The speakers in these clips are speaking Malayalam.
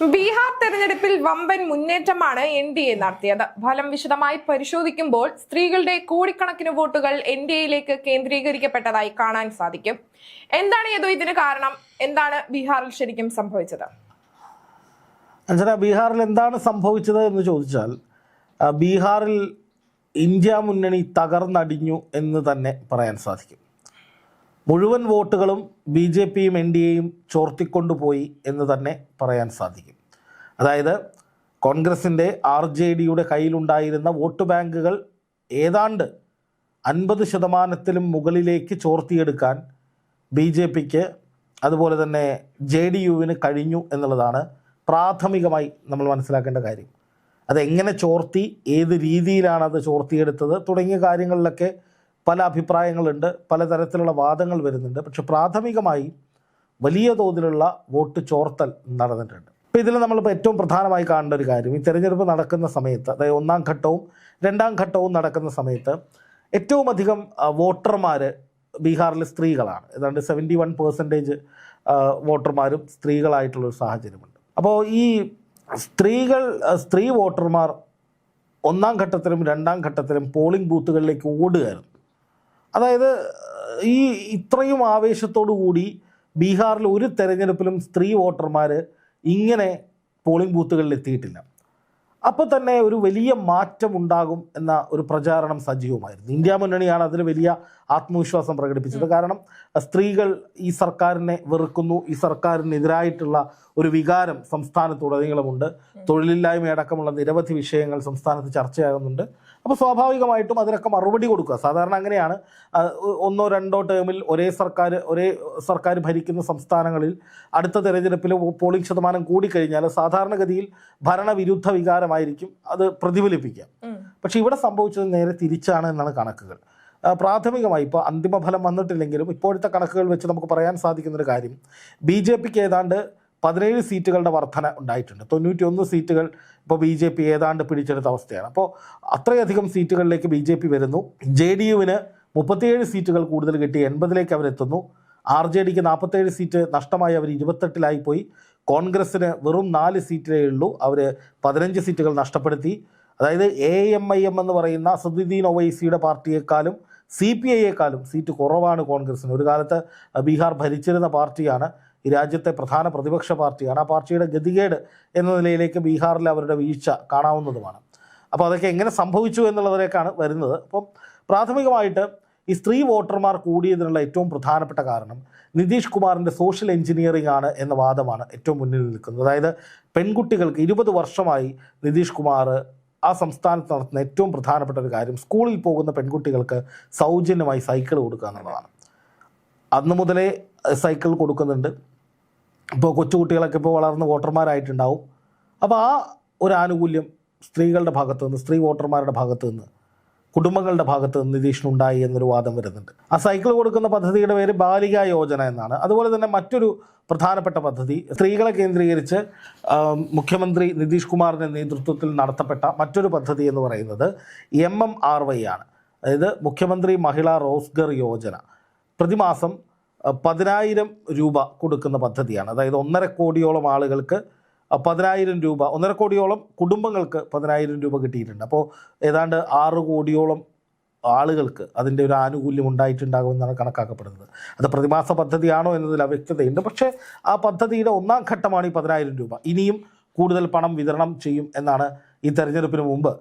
ബീഹാർ തെരഞ്ഞെടുപ്പിൽ വമ്പൻ മുന്നേറ്റമാണ് എൻ ഡി എ നടത്തിയത്. ഫലം വിശദമായി പരിശോധിക്കുമ്പോൾ സ്ത്രീകളുടെ കോടിക്കണക്കിന് വോട്ടുകൾ എൻ ഡി എയിലേക്ക് കേന്ദ്രീകരിക്കപ്പെട്ടതായി കാണാൻ സാധിക്കും. എന്താണ് ഏതോ ഇതിന് കാരണം? എന്താണ് ബീഹാറിൽ ശരിക്കും സംഭവിച്ചത്? അഞ്ജന ബീഹാറിൽ എന്താണ് സംഭവിച്ചത് എന്ന് ചോദിച്ചാൽ ബീഹാറിൽ ഇന്ത്യ മുന്നണി തകർന്നടിഞ്ഞു എന്ന് തന്നെ പറയാൻ സാധിക്കും. മുഴുവൻ വോട്ടുകളും ബി ജെ പിയും എൻ ഡി എയും ചോർത്തിക്കൊണ്ടുപോയി എന്ന് തന്നെ പറയാൻ സാധിക്കും. അതായത് കോൺഗ്രസിന്റെ ആർ ജെ ഡിയുടെ കയ്യിലുണ്ടായിരുന്ന വോട്ട് ബാങ്കുകൾ ഏതാണ്ട് അൻപത് ശതമാനത്തിലും മുകളിലേക്ക് ചോർത്തിയെടുക്കാൻ ബി ജെ പിക്ക് അതുപോലെ തന്നെ ജെ ഡി യുവിന് കഴിഞ്ഞു എന്നുള്ളതാണ് പ്രാഥമികമായി നമ്മൾ മനസ്സിലാക്കേണ്ട കാര്യം. അതെങ്ങനെ ചോർത്തി ഏത് രീതിയിലാണ് അത് ചോർത്തിയെടുത്തത് തുടങ്ങിയ കാര്യങ്ങളിലൊക്കെ പല അഭിപ്രായങ്ങളുണ്ട് പലതരത്തിലുള്ള വാദങ്ങൾ വരുന്നുണ്ട്. പക്ഷെ പ്രാഥമികമായി വലിയ തോതിലുള്ള വോട്ട് ചോർത്തൽ നടന്നിട്ടുണ്ട്. ഇപ്പോൾ ഇതിൽ നമ്മളിപ്പോൾ ഏറ്റവും പ്രധാനമായി കാണേണ്ട ഒരു കാര്യം ഈ തെരഞ്ഞെടുപ്പ് നടക്കുന്ന സമയത്ത് അതായത് ഒന്നാം ഘട്ടവും രണ്ടാം ഘട്ടവും നടക്കുന്ന സമയത്ത് ഏറ്റവും അധികം വോട്ടർമാർ ബീഹാറിലെ സ്ത്രീകളാണ്. ഏതാണ്ട് സെവന്റി വൺ പേഴ്സന്റേജ് വോട്ടർമാരും സ്ത്രീകളായിട്ടുള്ളൊരു സാഹചര്യമുണ്ട്. അപ്പോൾ ഈ സ്ത്രീകൾ സ്ത്രീ വോട്ടർമാർ ഒന്നാം ഘട്ടത്തിലും രണ്ടാം ഘട്ടത്തിലും പോളിംഗ് ബൂത്തുകളിലേക്ക് ഓടുകയായിരുന്നു. അതായത് ഈ ഇത്രയും ആവേശത്തോടു കൂടി ബീഹാറിൽ ഒരു തെരഞ്ഞെടുപ്പിലും സ്ത്രീ വോട്ടർമാർ ഇങ്ങനെ പോളിംഗ് ബൂത്തുകളിൽ എത്തിയിട്ടില്ല. അപ്പോൾ തന്നെ ഒരു വലിയ മാറ്റം ഉണ്ടാകും എന്ന ഒരു പ്രചാരണം സജീവമായിരുന്നു. ഇന്ത്യ മുന്നണിയാണ് അതിന് വലിയ ആത്മവിശ്വാസം പ്രകടിപ്പിച്ചത്. കാരണം സ്ത്രീകൾ ഈ സർക്കാരിനെ വെറുക്കുന്നു. ഈ സർക്കാരിനെതിരായിട്ടുള്ള ഒരു വികാരം സംസ്ഥാനത്തുടനീളമുണ്ട്. തൊഴിലില്ലായ്മ അടക്കമുള്ള നിരവധി വിഷയങ്ങൾ സംസ്ഥാനത്ത് ചർച്ചയാകുന്നുണ്ട്. അപ്പോൾ സ്വാഭാവികമായിട്ടും അതിനൊക്കെ മറുപടി കൊടുക്കുക. സാധാരണ അങ്ങനെയാണ്. ഒന്നോ രണ്ടോ ടേമിൽ ഒരേ സർക്കാർ ഒരേ സർക്കാർ ഭരിക്കുന്ന സംസ്ഥാനങ്ങളിൽ അടുത്ത തെരഞ്ഞെടുപ്പിൽ പോളിംഗ് ശതമാനം കൂടിക്കഴിഞ്ഞാൽ സാധാരണഗതിയിൽ ഭരണവിരുദ്ധ വികാരമായിരിക്കും. അത് പ്രതിഫലിപ്പിക്കുക. പക്ഷേ ഇവിടെ സംഭവിച്ചത് നേരെ തിരിച്ചാണ് എന്നാണ് കണക്കുകൾ. പ്രാഥമികമായി ഇപ്പോൾ അന്തിമ ഫലം വന്നിട്ടില്ലെങ്കിലും ഇപ്പോഴത്തെ കണക്കുകൾ വെച്ച് നമുക്ക് പറയാൻ സാധിക്കുന്നൊരു കാര്യം. ബി ജെ പിക്ക് ഏതാണ്ട് പതിനേഴ് സീറ്റുകളുടെ വർധന ഉണ്ടായിട്ടുണ്ട്. തൊണ്ണൂറ്റി ഒന്ന് സീറ്റുകൾ ഇപ്പോൾ ബി ജെ പി ഏതാണ്ട് പിടിച്ചെടുത്ത അവസ്ഥയാണ്. അപ്പോൾ അത്രയധികം സീറ്റുകളിലേക്ക് ബി ജെ പി വരുന്നു. ജെ ഡി യുവിന് മുപ്പത്തിയേഴ് സീറ്റുകൾ കൂടുതൽ കിട്ടി എൺപതിലേക്ക് അവരെത്തുന്നു. ആർ ജെ ഡിക്ക് നാൽപ്പത്തേഴ് സീറ്റ് നഷ്ടമായി അവർ ഇരുപത്തെട്ടിലായി പോയി. കോൺഗ്രസ്സിന് വെറും നാല് സീറ്റിലേ ഉള്ളൂ. അവർ പതിനഞ്ച് സീറ്റുകൾ നഷ്ടപ്പെടുത്തി. അതായത് എ എം ഐ എം എന്ന് പറയുന്ന അസദുദ്ദീൻ ഒവൈസിയുടെ പാർട്ടിയെക്കാളും സി പി ഐയെക്കാളും സീറ്റ് കുറവാണ് കോൺഗ്രസ്സിന്. ഒരു കാലത്ത് ബീഹാർ ഭരിച്ചിരുന്ന പാർട്ടിയാണ് ഈ രാജ്യത്തെ പ്രധാന പ്രതിപക്ഷ പാർട്ടിയാണ്. ആ പാർട്ടിയുടെ ഗതികേട് എന്ന നിലയിലേക്ക് ബീഹാറിൽ അവരുടെ വീഴ്ച കാണാവുന്നതുമാണ്. അപ്പോൾ അതൊക്കെ എങ്ങനെ സംഭവിച്ചു എന്നുള്ളതിലേക്കാണ് വരുന്നത്. അപ്പം പ്രാഥമികമായിട്ട് ഈ സ്ത്രീ വോട്ടർമാർ കൂടിയതിനുള്ള ഏറ്റവും പ്രധാനപ്പെട്ട കാരണം നിതീഷ് കുമാറിന്റെ സോഷ്യൽ എഞ്ചിനീയറിംഗ് ആണ് എന്ന വാദമാണ് ഏറ്റവും മുന്നിൽ നിൽക്കുന്നത്. അതായത് പെൺകുട്ടികൾക്ക് ഇരുപത് വർഷമായി നിതീഷ് കുമാർ ആ സംസ്ഥാനത്ത് നടത്തുന്ന ഏറ്റവും പ്രധാനപ്പെട്ട ഒരു കാര്യം സ്കൂളിൽ പോകുന്ന പെൺകുട്ടികൾക്ക് സൗജന്യമായി സൈക്കിൾ കൊടുക്കുക എന്നുള്ളതാണ്. അന്ന് മുതലേ സൈക്കിൾ കൊടുക്കുന്നുണ്ട്. ഇപ്പോൾ കൊച്ചുകുട്ടികളൊക്കെ ഇപ്പോൾ വളർന്ന് വോട്ടർമാരായിട്ടുണ്ടാവും. അപ്പോൾ ആ ഒരു ആനുകൂല്യം സ്ത്രീകളുടെ ഭാഗത്തു നിന്ന് സ്ത്രീ വോട്ടർമാരുടെ ഭാഗത്ത് നിന്ന് കുടുംബങ്ങളുടെ ഭാഗത്ത് നിന്ന് നിതീഷിനുണ്ടായി എന്നൊരു വാദം വരുന്നുണ്ട്. ആ സൈക്കിൾ കൊടുക്കുന്ന പദ്ധതിയുടെ പേര് ബാലിക യോജന എന്നാണ്. അതുപോലെ തന്നെ മറ്റൊരു പ്രധാനപ്പെട്ട പദ്ധതി. സ്ത്രീകളെ കേന്ദ്രീകരിച്ച് മുഖ്യമന്ത്രി നിതീഷ് കുമാറിന്റെ നേതൃത്വത്തിൽ നടത്തപ്പെട്ട മറ്റൊരു പദ്ധതി എന്ന് പറയുന്നത് എം എം ആർ വൈ ആണ്. അതായത് മുഖ്യമന്ത്രി മഹിളാ റോസ്ഗർ യോജന. പ്രതിമാസം പതിനായിരം രൂപ കൊടുക്കുന്ന പദ്ധതിയാണ്. അതായത് ഒന്നര കോടിയോളം ആളുകൾക്ക് പതിനായിരം രൂപ ഒന്നര കോടിയോളം കുടുംബങ്ങൾക്ക് പതിനായിരം രൂപ കിട്ടിയിട്ടുണ്ട്. അപ്പോൾ ഏതാണ്ട് ആറ് കോടിയോളം ആളുകൾക്ക് അതിന്റെ ഒരു ആനുകൂല്യം ഉണ്ടായിട്ടുണ്ടാകുമെന്നാണ് കണക്കാക്കപ്പെടുന്നത്. അത് പ്രതിമാസ പദ്ധതിയാണോ എന്നതിൽ അവ്യക്തതയുണ്ട് പക്ഷേ ആ പദ്ധതിയുടെ ഒന്നാം ഘട്ടമാണ് ഈ പതിനായിരം രൂപ. ഇനിയും കൂടുതൽ പണം വിതരണം ചെയ്യും എന്നാണ് ഈ തെരഞ്ഞെടുപ്പിന് മുമ്പ്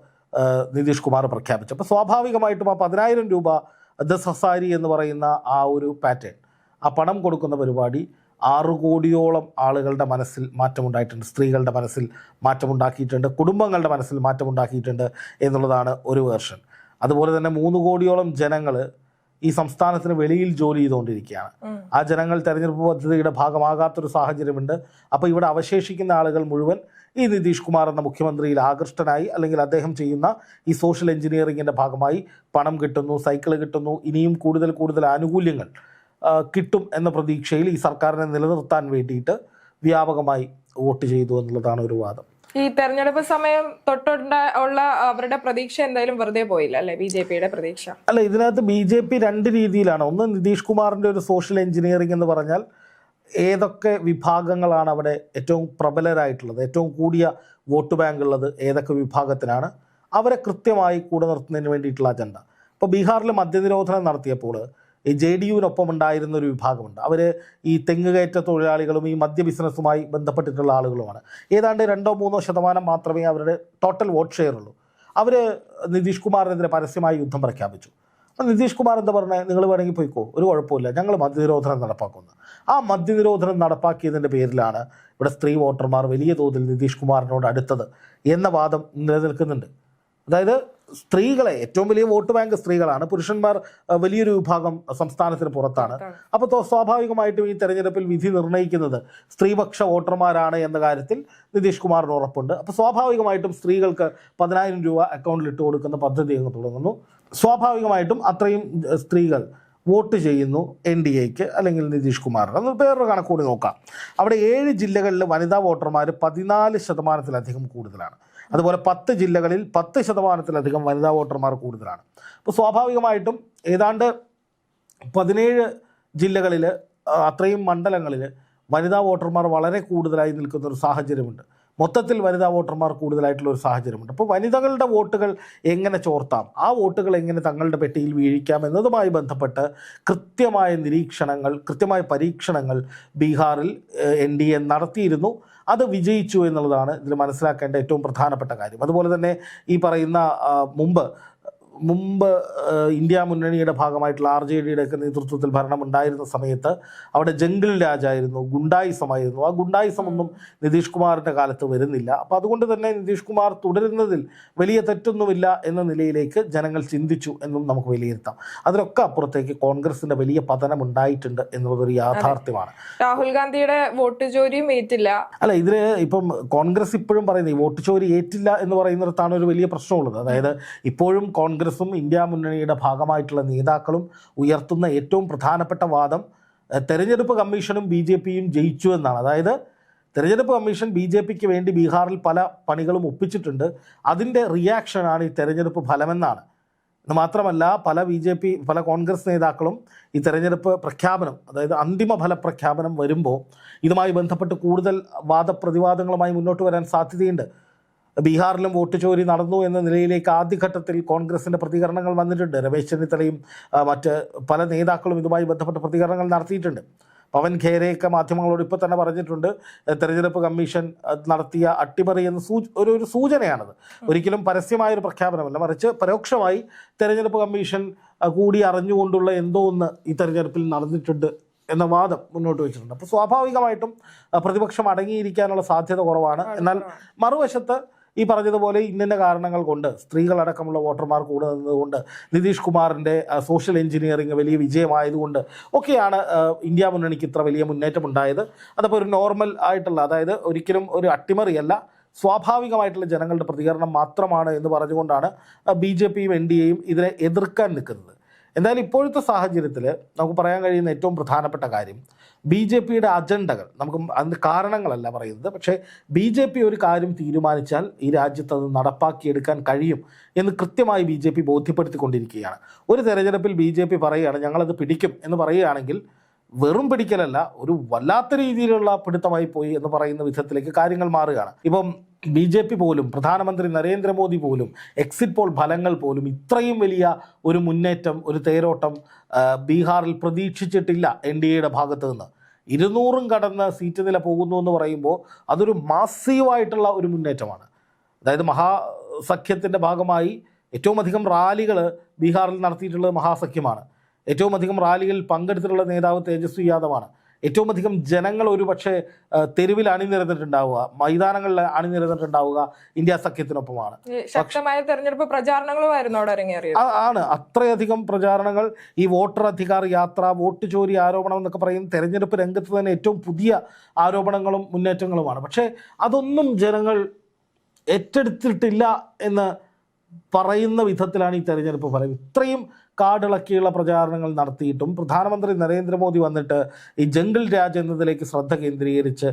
നിതീഷ് കുമാർ പ്രഖ്യാപിച്ചത്. അപ്പോൾ സ്വാഭാവികമായിട്ടും ആ പതിനായിരം രൂപ ദ സസാരി എന്ന് പറയുന്ന ആ ഒരു പാറ്റേൺ ആ പണം കൊടുക്കുന്ന പരിപാടി ആറ് കോടിയോളം ആളുകളുടെ മനസ്സിൽ മാറ്റമുണ്ടായിട്ടുണ്ട്. സ്ത്രീകളുടെ മനസ്സിൽ മാറ്റമുണ്ടാക്കിയിട്ടുണ്ട്. കുടുംബങ്ങളുടെ മനസ്സിൽ മാറ്റമുണ്ടാക്കിയിട്ടുണ്ട് എന്നുള്ളതാണ് ഒരു വേർഷൻ. അതുപോലെ തന്നെ മൂന്ന് കോടിയോളം ജനങ്ങൾ ഈ സംസ്ഥാനത്തിന് വെളിയിൽ ജോലി ചെയ്തുകൊണ്ടിരിക്കുകയാണ്. ആ ജനങ്ങൾ തെരഞ്ഞെടുപ്പ് പദ്ധതിയുടെ ഭാഗമാകാത്തൊരു സാഹചര്യമുണ്ട്. അപ്പോൾ ഇവിടെ അവശേഷിക്കുന്ന ആളുകൾ മുഴുവൻ ഈ നിതീഷ് കുമാർ എന്ന മുഖ്യമന്ത്രിയിൽ ആകൃഷ്ടനായി അല്ലെങ്കിൽ അദ്ദേഹം ചെയ്യുന്ന ഈ സോഷ്യൽ എഞ്ചിനീയറിങ്ങിന്റെ ഭാഗമായി പണം കിട്ടുന്നു സൈക്കിൾ കിട്ടുന്നു ഇനിയും കൂടുതൽ കൂടുതൽ ആനുകൂല്യങ്ങൾ കിട്ടും എന്ന പ്രതീക്ഷയിൽ ഈ സർക്കാരിനെ നിലനിർത്താൻ വേണ്ടിയിട്ട് വ്യാപകമായി വോട്ട് ചെയ്തു എന്നുള്ളതാണ് ഒരു വാദം. ഈ തെരഞ്ഞെടുപ്പ് സമയം തൊട്ടുണ്ട ഉള്ള അവരുടെ പ്രതീക്ഷ എന്തായാലും വെറുതെ പോയില്ല അല്ലെ? ബി ജെ പിയുടെ പ്രതീക്ഷ. അല്ല ഇതിനകത്ത് ബി ജെ പി രണ്ട് രീതിയിലാണ്. ഒന്ന് നിതീഷ് കുമാറിന്റെ ഒരു സോഷ്യൽ എഞ്ചിനീയറിംഗ് എന്ന് പറഞ്ഞാൽ ഏതൊക്കെ വിഭാഗങ്ങളാണ് അവിടെ ഏറ്റവും പ്രബലരായിട്ടുള്ളത് ഏറ്റവും കൂടിയ വോട്ട് ബാങ്ക് ഉള്ളത് ഏതൊക്കെ വിഭാഗത്തിനാണ് അവരെ കൃത്യമായി കൂടെ നിർത്തുന്നതിന് വേണ്ടിയിട്ടുള്ള അജണ്ട. ഇപ്പോൾ ബീഹാറിൽ മദ്യനിരോധനം നടത്തിയപ്പോൾ ഈ ജെ ഡി യുവിനൊപ്പം ഉണ്ടായിരുന്ന ഒരു വിഭാഗമുണ്ട്. അവർ ഈ തെങ്ങുകയറ്റ തൊഴിലാളികളും ഈ മദ്യ ബിസിനസ്സുമായി ബന്ധപ്പെട്ടിട്ടുള്ള ആളുകളുമാണ്. ഏതാണ്ട് രണ്ടോ മൂന്നോ ശതമാനം മാത്രമേ അവരുടെ ടോട്ടൽ വോട്ട് ഷെയർ ഉള്ളൂ. അവർ നിതീഷ് കുമാറിനെതിരെ പരസ്യമായി യുദ്ധം പ്രഖ്യാപിച്ചു. അപ്പം നിതീഷ് കുമാർ എന്താ പറഞ്ഞത് നിങ്ങൾ വേണമെങ്കിൽ പോയിക്കോ. ഒരു കുഴപ്പമില്ല. ഞങ്ങൾ മദ്യനിരോധനം നടപ്പാക്കുന്നു. ആ മദ്യനിരോധനം നടപ്പാക്കിയതിന്റെ പേരിലാണ് ഇവിടെ സ്ത്രീ വോട്ടർമാർ വലിയ തോതിൽ നിതീഷ് കുമാറിനോട് അടുത്തത് എന്ന വാദം നിലനിൽക്കുന്നുണ്ട്. അതായത് സ്ത്രീകളെ ഏറ്റവും വലിയ വോട്ട് ബാങ്ക് സ്ത്രീകളാണ്. പുരുഷന്മാർ വലിയൊരു വിഭാഗം സംസ്ഥാനത്തിന് പുറത്താണ്. അപ്പോൾ സ്വാഭാവികമായിട്ടും ഈ തെരഞ്ഞെടുപ്പിൽ വിധി നിർണയിക്കുന്നത് സ്ത്രീപക്ഷ വോട്ടർമാരാണ് എന്ന കാര്യത്തിൽ നിതീഷ് കുമാറിന് ഉറപ്പുണ്ട്. അപ്പോൾ സ്വാഭാവികമായിട്ടും സ്ത്രീകൾക്ക് പതിനായിരം രൂപ അക്കൗണ്ടിൽ ഇട്ട് കൊടുക്കുന്ന പദ്ധതി അങ്ങ് തുടങ്ങുന്നു. സ്വാഭാവികമായിട്ടും അത്രയും സ്ത്രീകൾ വോട്ട് ചെയ്യുന്നു എൻ ഡി എക്ക് അല്ലെങ്കിൽ നിതീഷ് കുമാറിന്. അത് വേറൊരു കണക്കൂടി നോക്കാം. അവിടെ ഏഴ് ജില്ലകളിൽ വനിതാ വോട്ടർമാർ പതിനാല് ശതമാനത്തിലധികം കൂടുതലാണ്. അതുപോലെ പത്ത് ജില്ലകളിൽ പത്ത് ശതമാനത്തിലധികം വനിതാ വോട്ടർമാർ കൂടുതലാണ്. അപ്പോൾ സ്വാഭാവികമായിട്ടും ഏതാണ്ട് പതിനേഴ് ജില്ലകളിൽ അത്രയും മണ്ഡലങ്ങളിൽ വനിതാ വോട്ടർമാർ വളരെ കൂടുതലായി നിൽക്കുന്ന ഒരു സാഹചര്യമുണ്ട്. മൊത്തത്തിൽ വനിതാ വോട്ടർമാർ കൂടുതലായിട്ടുള്ള ഒരു സാഹചര്യമുണ്ട്. അപ്പോൾ വനിതകളുടെ വോട്ടുകൾ എങ്ങനെ ചോർത്താം? ആ വോട്ടുകൾ എങ്ങനെ തങ്ങളുടെ പെട്ടിയിൽ വീഴിക്കാം? എന്നതുമായി ബന്ധപ്പെട്ട് കൃത്യമായ നിരീക്ഷണങ്ങൾ കൃത്യമായ പരീക്ഷണങ്ങൾ ബീഹാറിൽ എൻ ഡി എ നടത്തിയിരുന്നു. അത് വിജയിച്ചു എന്നുള്ളതാണ് ഇതിൽ മനസ്സിലാക്കേണ്ട ഏറ്റവും പ്രധാനപ്പെട്ട കാര്യം. അതുപോലെ തന്നെ ഈ പറയുന്ന മുമ്പ് മുമ്പ് ഇന്ത്യ മുന്നണിയുടെ ഭാഗമായിട്ടുള്ള ആർ ജെ ഡിയുടെ ഒക്കെ നേതൃത്വത്തിൽ ഭരണം ഉണ്ടായിരുന്ന സമയത്ത് അവിടെ ജംഗിൾ രാജായിരുന്നു ഗുണ്ടായിസമായിരുന്നു. ആ ഗുണ്ടായിസം ഒന്നും നിതീഷ് കുമാറിന്റെ കാലത്ത് വരുന്നില്ല. അപ്പോൾ അതുകൊണ്ട് തന്നെ നിതീഷ് കുമാർ തുടരുന്നതിൽ വലിയ തെറ്റൊന്നുമില്ല എന്ന നിലയിലേക്ക് ജനങ്ങൾ ചിന്തിച്ചു എന്നും നമുക്ക് വിലയിരുത്താം. അതിനൊക്കെ അപ്പുറത്തേക്ക് കോൺഗ്രസിന്റെ വലിയ പതനം ഉണ്ടായിട്ടുണ്ട് എന്നുള്ളതൊരു യാഥാർത്ഥ്യമാണ്. രാഹുൽ ഗാന്ധിയുടെ വോട്ട് ചോരിയും ഏറ്റില്ല. അല്ല ഇതിൽ ഇപ്പം കോൺഗ്രസ് ഇപ്പോഴും പറയുന്നത് ഈ വോട്ട് ചോരി ഏറ്റില്ല എന്ന് പറയുന്നിടത്താണ് ഒരു വലിയ പ്രശ്നമുള്ളത്. അതായത് ഇപ്പോഴും കോൺഗ്രസും ഇന്ത്യ മുന്നണിയുടെ ഭാഗമായിട്ടുള്ള നേതാക്കളും ഉയർത്തുന്ന ഏറ്റവും പ്രധാനപ്പെട്ട വാദം തെരഞ്ഞെടുപ്പ് കമ്മീഷനും ബി ജെ പിയും ജയിച്ചു എന്നാണ്. അതായത് തെരഞ്ഞെടുപ്പ് കമ്മീഷൻ ബി ജെ പിക്ക് വേണ്ടി ബീഹാറിൽ പല പണികളും ഒപ്പിച്ചിട്ടുണ്ട്. അതിന്റെ റിയാക്ഷനാണ് ഈ തെരഞ്ഞെടുപ്പ് ഫലമെന്നാണ്. ഇത് മാത്രമല്ല പല ബി ജെ പി പല കോൺഗ്രസ് നേതാക്കളും ഈ തെരഞ്ഞെടുപ്പ് പ്രഖ്യാപനം അതായത് അന്തിമ ഫലപ്രഖ്യാപനം വരുമ്പോൾ ഇതുമായി ബന്ധപ്പെട്ട് കൂടുതൽ വാദപ്രതിവാദങ്ങളുമായി മുന്നോട്ട് വരാൻ സാധ്യതയുണ്ട്. ബീഹാറിലും വോട്ട് ചോരി നടന്നു എന്ന നിലയിലേക്ക് ആദ്യഘട്ടത്തിൽ കോൺഗ്രസിന്റെ പ്രതികരണങ്ങൾ വന്നിട്ടുണ്ട്. രമേശ് ചെന്നിത്തലയും മറ്റ് പല നേതാക്കളും ഇതുമായി ബന്ധപ്പെട്ട പ്രതികരണങ്ങൾ നടത്തിയിട്ടുണ്ട്. പവൻ ഖേരയൊക്കെ മാധ്യമങ്ങളോട് ഇപ്പോൾ തന്നെ പറഞ്ഞിട്ടുണ്ട്. തെരഞ്ഞെടുപ്പ് കമ്മീഷൻ നടത്തിയ അട്ടിമറി എന്ന സൂ ഒരു ഒരു സൂചനയാണത്. ഒരിക്കലും പരസ്യമായ ഒരു പ്രഖ്യാപനമല്ല. മറിച്ച് പരോക്ഷമായി തെരഞ്ഞെടുപ്പ് കമ്മീഷൻ കൂടി അറിഞ്ഞുകൊണ്ടുള്ള എന്തോ ഒന്ന് ഈ തെരഞ്ഞെടുപ്പിൽ നടന്നിട്ടുണ്ട് എന്ന വാദം മുന്നോട്ട് വെച്ചിട്ടുണ്ട്. അപ്പോൾ സ്വാഭാവികമായിട്ടും പ്രതിപക്ഷം അടങ്ങിയിരിക്കാനുള്ള സാധ്യത കുറവാണ്. എന്നാൽ മറുവശത്ത് ഈ പറഞ്ഞതുപോലെ ഇന്ന കാരണങ്ങൾ കൊണ്ട് സ്ത്രീകളടക്കമുള്ള വോട്ടർമാർ കൂടെ നിന്നതുകൊണ്ട് നിതീഷ് കുമാറിന്റെ സോഷ്യൽ എഞ്ചിനീയറിംഗ് വലിയ വിജയമായതുകൊണ്ട് ഒക്കെയാണ് ഇന്ത്യ മുന്നണിക്ക് ഇത്ര വലിയ മുന്നേറ്റം ഉണ്ടായത് അതപ്പോൾ ഒരു നോർമൽ ആയിട്ടുള്ള അതായത് ഒരിക്കലും ഒരു അട്ടിമറിയല്ല സ്വാഭാവികമായിട്ടുള്ള ജനങ്ങളുടെ പ്രതികരണം മാത്രമാണ് എന്ന് പറഞ്ഞുകൊണ്ടാണ് ബി ജെ പിയും എൻ ഡി എയും ഇതിനെ എതിർക്കാൻ നിൽക്കുന്നത്. എന്തായാലും ഇപ്പോഴത്തെ സാഹചര്യത്തിൽ നമുക്ക് പറയാൻ കഴിയുന്ന ഏറ്റവും പ്രധാനപ്പെട്ട കാര്യം ബി ജെ പിയുടെ അജണ്ടകൾ നമുക്ക് അതിന് കാരണങ്ങളല്ല പറയുന്നത് പക്ഷേ ബി ജെ പി ഒരു കാര്യം തീരുമാനിച്ചാൽ ഈ രാജ്യത്ത് അത് നടപ്പാക്കിയെടുക്കാൻ കഴിയും എന്ന് കൃത്യമായി ബി ജെ പി ബോധ്യപ്പെടുത്തിക്കൊണ്ടിരിക്കുകയാണ്. ഒരു തെരഞ്ഞെടുപ്പിൽ ബി ജെ പി പറയുകയാണ് ഞങ്ങളത് പിടിക്കും എന്ന് പറയുകയാണെങ്കിൽ വെറും പിടിക്കലല്ല ഒരു വല്ലാത്ത രീതിയിലുള്ള പിടുത്തമായി പോയി എന്ന് പറയുന്ന വിധത്തിലേക്ക് കാര്യങ്ങൾ മാറുകയാണ്. ഇപ്പം ബി ജെ പി പോലും പ്രധാനമന്ത്രി നരേന്ദ്രമോദി പോലും എക്സിറ്റ് പോൾ ഫലങ്ങൾ പോലും ഇത്രയും വലിയ ഒരു മുന്നേറ്റം ഒരു തേരോട്ടം ബീഹാറിൽ പ്രതീക്ഷിച്ചിട്ടില്ല എൻ ഡി എയുടെ ഭാഗത്ത് നിന്ന്. ഇരുന്നൂറും കടന്ന് സീറ്റ് നില പോകുന്നു എന്ന് പറയുമ്പോൾ അതൊരു മാസീവായിട്ടുള്ള ഒരു മുന്നേറ്റമാണ്. അതായത് മഹാസഖ്യത്തിന്റെ ഭാഗമായി ഏറ്റവും അധികം റാലികൾ ബീഹാറിൽ നടത്തിയിട്ടുള്ളത് മഹാസഖ്യമാണ്. ഏറ്റവും അധികം റാലികളിൽ പങ്കെടുത്തിട്ടുള്ള നേതാവ് തേജസ്വി യാദവാണ്. ഏറ്റവും അധികം ജനങ്ങൾ ഒരുപക്ഷെ തെരുവിൽ അണിനിരന്നിട്ടുണ്ടാവുക മൈതാനങ്ങളിൽ അണിനിരന്നിട്ടുണ്ടാവുക ഇന്ത്യ സഖ്യത്തിനൊപ്പമാണ്. ശക്തമായ തെരഞ്ഞെടുപ്പ് പ്രചാരണങ്ങളുമായിരുന്നു അവിടെ ആണ്. അത്രയധികം പ്രചാരണങ്ങൾ ഈ വോട്ടർ അധികാർ യാത്ര വോട്ട് ചോരി ആരോപണം എന്നൊക്കെ പറയുന്ന തെരഞ്ഞെടുപ്പ് രംഗത്ത് തന്നെ ഏറ്റവും പുതിയ ആരോപണങ്ങളും മുന്നേറ്റങ്ങളുമാണ്. പക്ഷേ അതൊന്നും ജനങ്ങൾ ഏറ്റെടുത്തിട്ടില്ല എന്ന് പറയുന്ന വിധത്തിലാണ് ഈ തെരഞ്ഞെടുപ്പ് ഫലം. ഇത്രയും കാടിളക്കിയുള്ള പ്രചാരണങ്ങൾ നടത്തിയിട്ടും പ്രധാനമന്ത്രി നരേന്ദ്രമോദി വന്നിട്ട് ഈ ജംഗിൾ രാജ് എന്നതിലേക്ക് ശ്രദ്ധ കേന്ദ്രീകരിച്ച്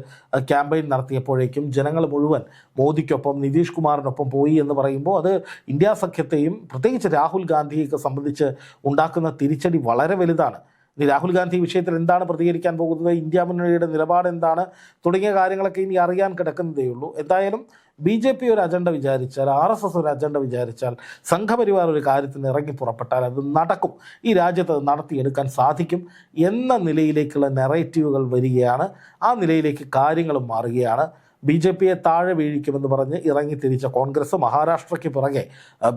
ക്യാമ്പയിൻ നടത്തിയപ്പോഴേക്കും ജനങ്ങൾ മുഴുവൻ മോദിക്കൊപ്പം നിതീഷ് കുമാറിനൊപ്പം പോയി എന്ന് പറയുമ്പോൾ അത് ഇന്ത്യ സഖ്യത്തെയും പ്രത്യേകിച്ച് രാഹുൽ ഗാന്ധിയൊക്കെ സംബന്ധിച്ച് ഉണ്ടാക്കുന്ന തിരിച്ചടി വളരെ വലുതാണ്. ഇനി രാഹുൽ ഗാന്ധി വിഷയത്തിൽ എന്താണ് പ്രതികരിക്കാൻ പോകുന്നത്? ഇന്ത്യ മുന്നണിയുടെ നിലപാട് എന്താണ്? തുടങ്ങിയ കാര്യങ്ങളൊക്കെ ഇനി അറിയാൻ കിടക്കുന്നതേ ഉള്ളൂ. എന്തായാലും ബി ജെ പി ഒരു അജണ്ട വിചാരിച്ചാൽ ആർ എസ് എസ് ഒരു അജണ്ട വിചാരിച്ചാൽ സംഘപരിവാർ ഒരു കാര്യത്തിന് ഇറങ്ങി പുറപ്പെട്ടാൽ അത് നടക്കും. ഈ രാജ്യത്ത് അത് നടത്തിയെടുക്കാൻ സാധിക്കും എന്ന നിലയിലേക്കുള്ള നെറേറ്റീവുകൾ വരികയാണ്. ആ നിലയിലേക്ക് കാര്യങ്ങളും മാറുകയാണ്. ബി ജെ പിയെ താഴെ വീഴിക്കുമെന്ന് പറഞ്ഞ് ഇറങ്ങി തിരിച്ച കോൺഗ്രസ് മഹാരാഷ്ട്രയ്ക്ക് പുറകെ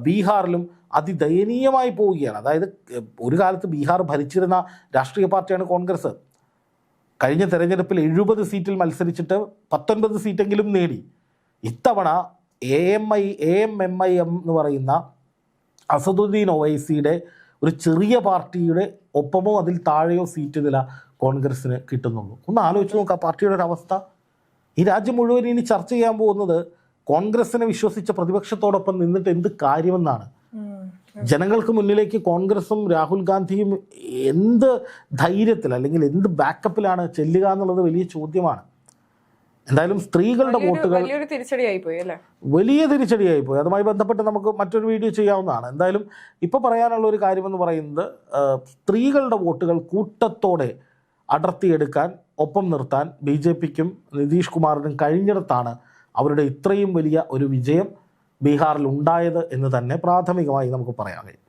ബീഹാറിലും അതിദയനീയമായി പോവുകയാണ്. അതായത് ഒരു കാലത്ത് ബീഹാർ ഭരിച്ചിരുന്ന രാഷ്ട്രീയ പാർട്ടിയാണ് കോൺഗ്രസ്. കഴിഞ്ഞ തെരഞ്ഞെടുപ്പിൽ എഴുപത് സീറ്റിൽ മത്സരിച്ചിട്ട് പത്തൊൻപത് സീറ്റെങ്കിലും നേടി. ഇത്തവണ A M I A M M I M എന്ന് പറയുന്ന അസദുദ്ദീൻ ഒവൈസിയുടെ ഒരു ചെറിയ പാർട്ടിയുടെ ഒപ്പമോ അതിൽ താഴെയോ സീറ്റ് നില കോൺഗ്രസ്സിന് കിട്ടുന്നുള്ളൂ. ഒന്ന് ആലോചിച്ച് നോക്കുക പാർട്ടിയുടെ ഒരു അവസ്ഥ. ഈ രാജ്യം മുഴുവൻ ഇനി ചർച്ച ചെയ്യാൻ പോകുന്നത് കോൺഗ്രസ്സിനെ വിശ്വസിച്ച പ്രതിപക്ഷത്തോടൊപ്പം നിന്നിട്ട് എന്ത് കാര്യമെന്നാണ്. ജനങ്ങൾക്ക് മുന്നിലേക്ക് കോൺഗ്രസും രാഹുൽ ഗാന്ധിയും എന്ത് ധൈര്യത്തിൽ അല്ലെങ്കിൽ എന്ത് ബാക്കപ്പിലാണ് ചെല്ലുക എന്നുള്ളത് വലിയ ചോദ്യമാണ്. എന്തായാലും സ്ത്രീകളുടെ വോട്ടുകൾ വലിയൊരു തിരിച്ചടിയായി പോയി അല്ലേ? വലിയ തിരിച്ചടിയായി പോയി. അതുമായി ബന്ധപ്പെട്ട് നമുക്ക് മറ്റൊരു വീഡിയോ ചെയ്യാവുന്നതാണ്. എന്തായാലും ഇപ്പോൾ പറയാനുള്ള ഒരു കാര്യമെന്ന് പറയുന്നത് സ്ത്രീകളുടെ വോട്ടുകൾ കൂട്ടത്തോടെ അടർത്തിയെടുക്കാൻ ഒപ്പം നിർത്താൻ ബി ജെ പിക്കും നിതീഷ് കുമാറിനും കഴിഞ്ഞിടത്താണ് അവരുടെ ഇത്രയും വലിയ ഒരു വിജയം. ബീഹാറിൽ ഉണ്ടായത് എന്ന് തന്നെ പ്രാഥമികമായി നമുക്ക് പറയാം